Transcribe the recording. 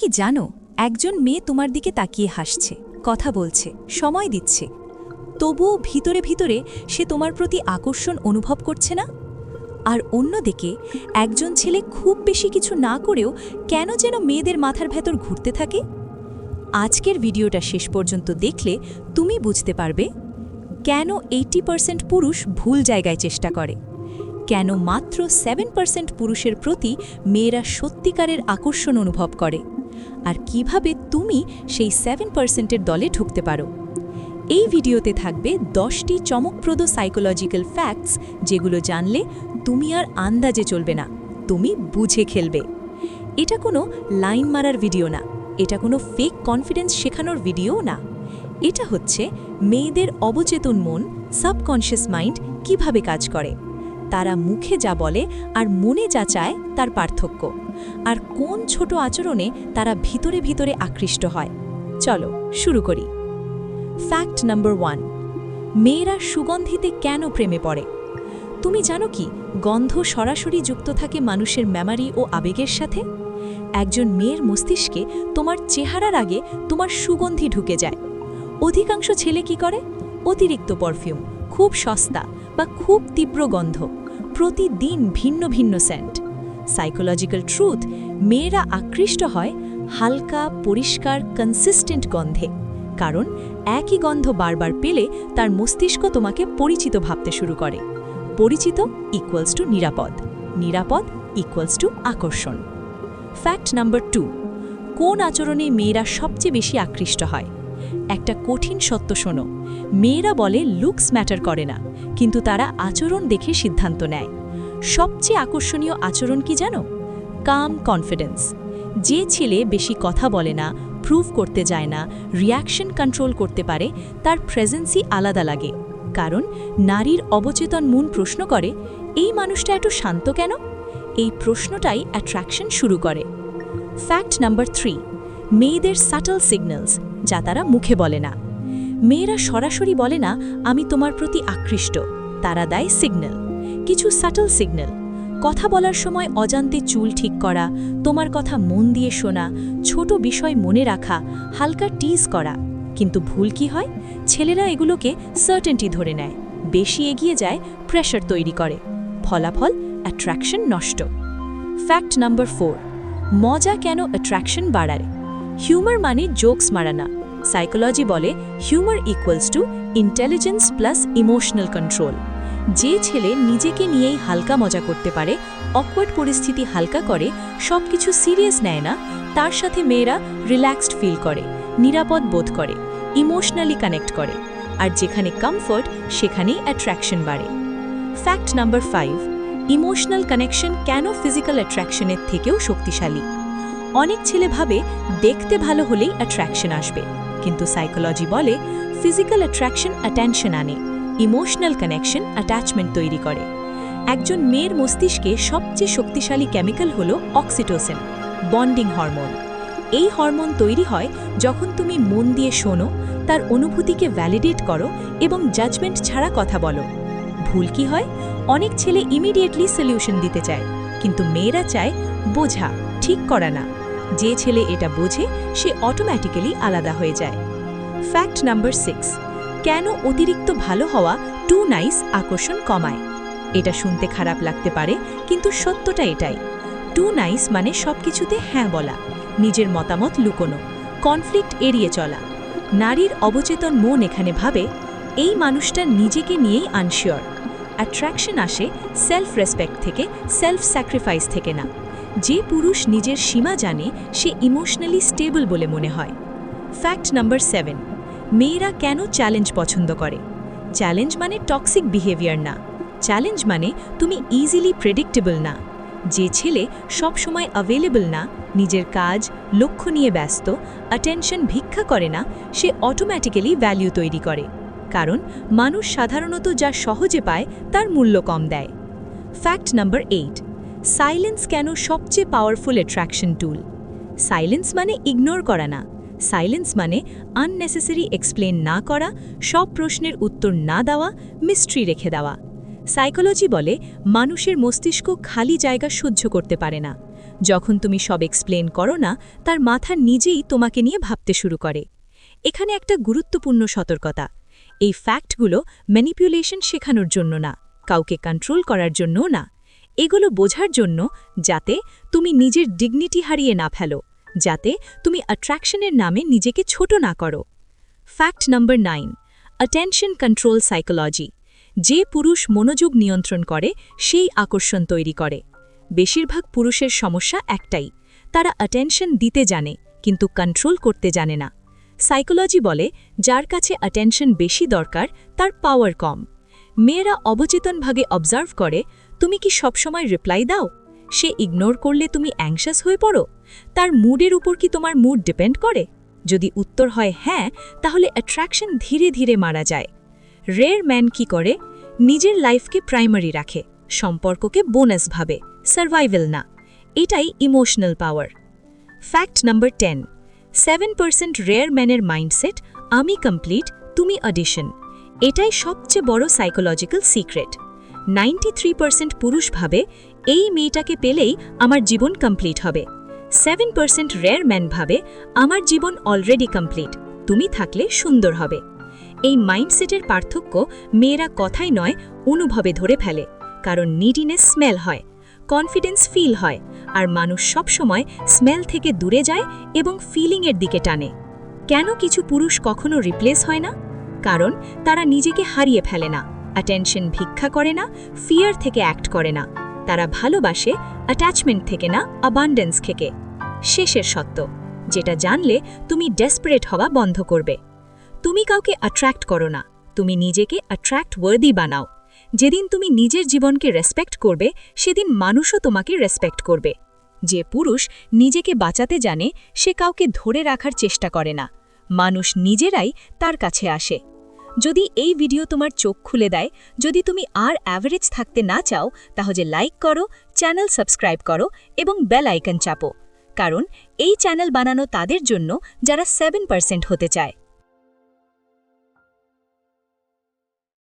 কি জানো, একজন মেয়ে তোমার দিকে তাকিয়ে হাসছে, কথা বলছে, সময় দিচ্ছে। তবুও ভিতরে ভিতরে সে তোমার প্রতি আকর্ষণ অনুভব করছে না? আর অন্যদিকে, একজন ছেলে খুব বেশি কিছু না করেও কেন যেন মেয়েদের মাথার ভেতর ঘুরতে থাকে? আজকের ভিডিওটা শেষ পর্যন্ত দেখলে তুমি বুঝতে পারবে, কেন এইটি পার্সেন্ট পুরুষ ভুল জায়গায় চেষ্টা করে। কেন মাত্র সেভেন পার্সেন্ট পুরুষের প্রতি মেয়েরা সত্যিকারের আকর্ষণ অনুভব করে। আর কীভাবে তুমি সেই সেভেন পার্সেন্টের দলে ঢুকতে পারো। এই ভিডিওতে থাকবে দশটি চমকপ্রদ সাইকোলজিক্যাল ফ্যাক্টস যেগুলো জানলে তুমি আর আন্দাজে চলবে না, তুমি বুঝে খেলবে। এটা কোনো লাইন মারার ভিডিও না, এটা কোনো ফেক কনফিডেন্স শেখানোর ভিডিও না। এটা হচ্ছে মেয়েদের অবচেতন মন সাবকনশিয়াস মাইন্ড কীভাবে কাজ করে। তারা মুখে যা বলে আর মনে যা চায় তার পার্থক্য। আর কোন ছোট আচরণে তারা ভিতরে ভিতরে আকৃষ্ট হয়? চলো, শুরু করি। ফ্যাক্ট নাম্বার ওয়ান মেয়েরা সুগন্ধিতে কেন প্রেমে পড়ে? তুমি জানো কি, গন্ধ সরাসরি যুক্ত থাকে মানুষের মেমারি ও আবেগের সাথে? একজন মেয়ের মস্তিষ্কে তোমার চেহারার আগে তোমার সুগন্ধি ঢুকে যায়। অধিকাংশ ছেলে কি করে? অতিরিক্ত পারফিউম খুব সস্তা বা খুব তীব্র গন্ধ। প্রতিদিন ভিন্ন ভিন্ন সেন্ট সাইকোলজিক্যাল ট্রুথ মেয়েরা আকৃষ্ট হয় হালকা, পরিষ্কার কনসিস্টেন্ট গন্ধে। কারণ একই গন্ধ বারবার পেলে তার মস্তিষ্ক তোমাকে পরিচিত ভাবতে শুরু করে। পরিচিত ইকুয়ালস টু নিরাপদ। নিরাপদ ইকুয়ালস টু আকর্ষণ। ফ্যাক্ট নাম্বার টু কোন আচরণে মেয়েরা সবচেয়ে বেশি আকৃষ্ট হয়? একটা কঠিন সত্য শোনো। মেয়েরা বলে লুকস ম্যাটার করে না। কিন্তু তারা আচরণ দেখে সিদ্ধান্ত নেয়। সবচেয়ে আকর্ষণীয় আচরণ কি জানো? কাম কনফিডেন্স যে ছেলে বেশি কথা বলে না প্রুভ করতে যায় না রিয়াকশন কন্ট্রোল করতে পারে, তার প্রেজেন্সই আলাদা লাগে। কারণ, নারীর অবচেতন মন প্রশ্ন করে, এই মানুষটা একটু শান্ত কেন? এই প্রশ্নটাই অ্যাট্রাকশন শুরু করে। ফ্যাক্ট নাম্বার থ্রি মেয়েদের সাটল সিগন্যালস যা তারা মুখে বলে না। মেয়েরা সরাসরি বলে না, আমি তোমার প্রতি আকৃষ্ট। তারা দেয় সিগন্যাল কিছু সাটল সিগন্যাল কথা বলার সময় অজান্তে চুল ঠিক করা, তোমার কথা মন দিয়ে শোনা, ছোট বিষয় মনে রাখা, হালকা টিজ করা। কিন্তু ভুল কি হয়? ছেলেরা এগুলোকে সার্টেনটি ধরে নেয়। বেশি এগিয়ে যায় প্রেশার তৈরি করে। ফলাফল অ্যাট্রাকশন নষ্ট। ফ্যাক্ট নাম্বার ফোর মজা কেন অ্যাট্রাকশন বাড়ায়? হিউমার মানে জোকস মারা না সাইকোলজি বলে humour equals to intelligence plus emotional control যে ছেলে নিজেকে নিয়েই হালকা মজা করতে পারে অকওয়ার্ড পরিস্থিতি হালকা করে সব কিছু সিরিয়াস নেয় না, তার সাথে মেয়েরা রিল্যাক্সড ফিল করে, নিরাপদ বোধ করে ইমোশনালি কানেক্ট করে। আর যেখানে কমফর্ট সেখানেই অ্যাট্রাকশন বাড়ে। Fact number five emotional connection কেন ফিজিক্যাল অ্যাট্রাকশনের থেকেও শক্তিশালী? অনেক ছেলে ভাবে দেখতে ভালো হলেই অ্যাট্রাকশন আসবে। কিন্তু সাইকোলজি বলে ফিজিক্যাল অ্যাট্রাকশন অ্যাটেনশন আনে ইমোশনাল কানেকশন অ্যাটাচমেন্ট তৈরি করে। একজন মেয়ের মস্তিষ্কে সবচেয়ে শক্তিশালী কেমিক্যাল হল অক্সিটোসিন বন্ডিং হরমোন এই হরমোন তৈরি হয় যখন তুমি মন দিয়ে শোনো, তার অনুভূতিকে ভ্যালিডেট করো এবং জাজমেন্ট ছাড়া কথা বলো। ভুল কি হয়? অনেক ছেলে ইমিডিয়েটলি সলিউশন দিতে চায়, কিন্তু মেয়েরা চায় বোঝা, ঠিক করা না। যে ছেলে এটা বোঝে, সে অটোম্যাটিক্যালি আলাদা হয়ে যায়। ফ্যাক্ট নাম্বার সিক্স কেন অতিরিক্ত ভালো হওয়া টু নাইস আকর্ষণ কমায়? এটা শুনতে খারাপ লাগতে পারে, কিন্তু সত্যটা এটাই। টু নাইস মানে সবকিছুতে হ্যাঁ বলা, নিজের মতামত লুকোনো কনফ্লিক্ট এড়িয়ে চলা। নারীর অবচেতন মন এখানে ভাবে, এই মানুষটা নিজেকে নিয়েই আনশিওর অ্যাট্রাকশন আসে সেলফ রেসপেক্ট থেকে সেলফ স্যাক্রিফাইস থেকে না। যে পুরুষ নিজের সীমা জানে, সে ইমোশনালি স্টেবল বলে মনে হয়। ফ্যাক্ট নাম্বার সেভেন মেয়েরা কেন চ্যালেঞ্জ পছন্দ করে? চ্যালেঞ্জ মানে টক্সিক বিহেভিয়ার না। চ্যালেঞ্জ মানে তুমি ইজিলি প্রেডিক্টেবল না। যে ছেলে সব সময় অ্যাভেলেবল না, নিজের কাজ, লক্ষ্য নিয়ে ব্যস্ত অ্যাটেনশন ভিক্ষা করে না, সে অটোম্যাটিক্যালি ভ্যালিউ তৈরি করে। কারণ মানুষ সাধারণত যা সহজে পায়, তার মূল্য কম দেয়। ফ্যাক্ট নাম্বার এইট সাইলেন্স কেন সবচেয়ে পাওয়ারফুল অ্যাট্রাকশন টুল সাইলেন্স মানে ইগনোর করা না। সাইলেন্স মানে আননেসেসারি এক্সপ্লেন না করা, সব প্রশ্নের উত্তর না দেওয়া মিস্ট্রি রেখে দেওয়া। সাইকোলজি বলে মানুষের মস্তিষ্ক খালি জায়গা সহ্য করতে পারে না। যখন তুমি সব এক্সপ্লেন করো না, তার মাথা নিজেই তোমাকে নিয়ে ভাবতে শুরু করে। এখানে একটা গুরুত্বপূর্ণ সতর্কতা। এই ফ্যাক্টগুলো ম্যানিপুলেশন শেখানোর জন্য না, কাউকে কন্ট্রোল করার জন্যও না। এগুলো বোঝার জন্য যাতে তুমি নিজের ডিগনিটি হারিয়ে না ফেলো, যাতে তুমি অ্যাট্রাকশনের নামে নিজেকে ছোট না করো। Fact number nine attention control psychology যে পুরুষ মনোযোগ নিয়ন্ত্রণ করে, সেই আকর্ষণ তৈরি করে। বেশিরভাগ পুরুষের সমস্যা একটাই, তারা অ্যাটেনশন দিতে জানে, কিন্তু কন্ট্রোল করতে জানে না। সাইকোলজি বলে, যার কাছে অ্যাটেনশন বেশি দরকার, তার পাওয়ার কম। মেয়েরা অবচেতনভাবে অবজার্ভ করে তুমি কি সবসময় রিপ্লাই দাও? সে ইগনোর করলে তুমি অ্যাংশাস হয়ে পড়ো? তার মুডের উপর কি তোমার মুড ডিপেন্ড করে? যদি উত্তর হয় হ্যাঁ তাহলে অ্যাট্রাকশন ধীরে ধীরে মারা যায়। রেয়ার ম্যান কি করে? নিজের লাইফকে প্রাইমারি রাখে, সম্পর্ককে বোনাস ভাবে সার্ভাইভেল না। এটাই emotional power fact number ten seven percent rare ম্যানের মাইন্ডসেট আমি কমপ্লিট তুমি অডিশন এটাই সবচেয়ে বড় psychological secret ninety three percent পুরুষ ভাবে এই মেয়েটাকে পেলেই আমার জীবন কমপ্লিট হবে। সেভেন পার্সেন্ট রেয়ার ম্যান ভাবে আমার জীবন অলরেডি কমপ্লিট তুমি থাকলে সুন্দর হবে। এই মাইন্ডসেটের পার্থক্য মেয়েরা কথাই নয়, অনুভবে ধরে ফেলে। কারণ নিডিনেস স্মেল হয় কনফিডেন্স ফিল হয়, আর মানুষ সবসময় স্মেল থেকে দূরে যায় এবং ফিলিংয়ের দিকে টানে। কেন কিছু পুরুষ কখনো রিপ্লেস হয় না? কারণ তারা নিজেকে হারিয়ে ফেলে না। অ্যাটেনশন ভিক্ষা করে না ফিয়ার থেকে অ্যাক্ট করে না। তারা ভালোবাসে অ্যাটাচমেন্ট থেকে না অ্যাবান্ডেন্স থেকে। শেষের সত্য, যেটা জানলে তুমি ডেসপারেট হওয়া বন্ধ করবে। তুমি কাউকে অ্যাট্রাক্ট করো না, তুমি নিজেকে অ্যাট্রাক্ট ওয়ার্দি বানাও। যেদিন তুমি নিজের জীবনকে রেসপেক্ট করবে, সেদিন মানুষও তোমাকে রেসপেক্ট করবে। যে পুরুষ নিজেকে বাঁচাতে জানে, সে কাউকে ধরে রাখার চেষ্টা করে না। মানুষ নিজেরাই তার কাছে আসে। যদি এই ভিডিও তোমার চোখ খুলে দেয়, যদি তুমি আর অ্যাভারেজ থাকতে না চাও, তাহলে লাইক করো চ্যানেল সাবস্ক্রাইব করো এবং বেল আইকন চাপো। কারণ এই চ্যানেল বানানো তাদের জন্য যারা সেভেন পার্সেন্ট হতে চায়।